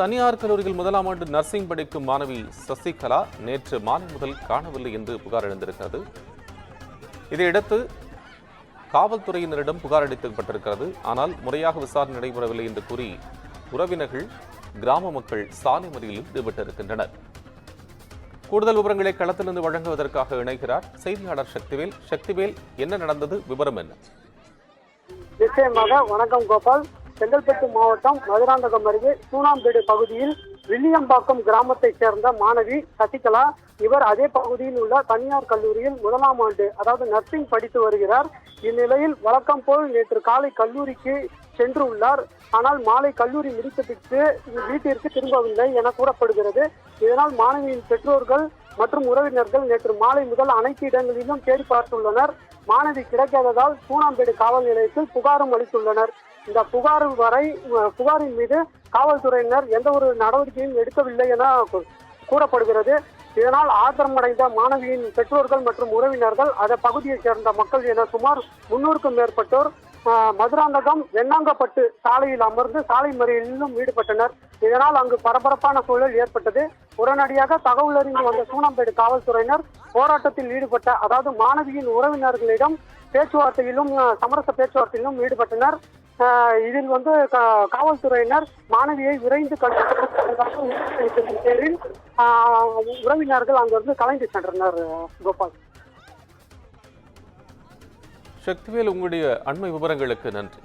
தனியார் கல்லூரியில் முதலாம் ஆண்டு நர்சிங் படிக்கும் மாணவி சசிகலா நேற்று மாலை முதல் காணவில்லை என்று புகார் எழுந்திருக்கிறது. இதையடுத்து காவல்துறையினரிடம் புகார் அளிக்கப்பட்டிருக்கிறது. ஆனால் முறையாக விசாரணை நடைபெறவில்லை என்று கூறி உறவினர்கள் கிராம மக்கள் சாலை மறியலில் ஈடுபட்டிருக்கின்றனர். கூடுதல் விவரங்களை களத்திலிருந்து வழங்குவதற்காக இணைகிறார் செய்தியாளர் சக்திவேல். சக்திவேல் என்ன நடந்தது? விவரம் என்ன? நிச்சயமாக வணக்கம் கோபால். செங்கல்பட்டு மாவட்டம் மதுராந்தகம் அருகே சூனாம்பேடு பகுதியில் வில்லியம்பாக்கம் கிராமத்தைச் சேர்ந்த மாணவி சசிகலா. இவர் அதே பகுதியில் உள்ள தனியார் கல்லூரியில் முதலாம் ஆண்டு அதாவது நர்சிங் படித்து வருகிறார். இந்நிலையில் வழக்கம் போல் நேற்று காலை கல்லூரிக்கு சென்று உள்ளார். ஆனால் மாலை கல்லூரி முடித்துவிட்டு வீட்டிற்கு திரும்பவில்லை என கூறப்படுகிறது. இதனால் மாணவியின் பெற்றோர்கள் மற்றும் உறவினர்கள் நேற்று மாலை முதல் அனைத்து இடங்களிலும் தேடி பார்த்துள்ளனர். மாணவி கிடைக்காததால் சூனாம்பேடு காவல் நிலையத்தில் புகாரும் அளித்துள்ளனர். இந்த புகார் வரை புகாரின் மீது காவல்துறையினர் எந்த ஒரு நடவடிக்கையும் எடுக்கவில்லை என கூறப்படுகிறது. இதனால் ஆத்திரமடைந்த மாணவியின் பெற்றோர்கள் மற்றும் உறவினர்கள் அந்த பகுதியைச் சேர்ந்த மக்கள் என சுமார் முன்னூறுக்கும் மேற்பட்டோர் மதுராந்தகம் வெண்ணாங்கப்பட்டு சாலையில் அமர்ந்து சாலை மறியலிலும் ஈடுபட்டனர். இதனால் அங்கு பரபரப்பான சூழல் ஏற்பட்டது. உடனடியாக தகவல் அறிந்து வந்த சூனாம்பேடு காவல்துறையினர் போராட்டத்தில் ஈடுபட்ட அதாவது மாணவியின் உறவினர்களிடம் பேச்சுவார்த்தையிலும் சமரச பேச்சுவார்த்தையிலும் ஈடுபட்டனர். இதில் வந்து காவல்துறையினர் மாணவியை விரைந்து பேரில் உறவினர்கள் அங்கிருந்து கலைந்து சென்றனர் கோபால். சக்திவேல் உங்களுடைய அண்மை விவரங்களுக்கு நன்றி.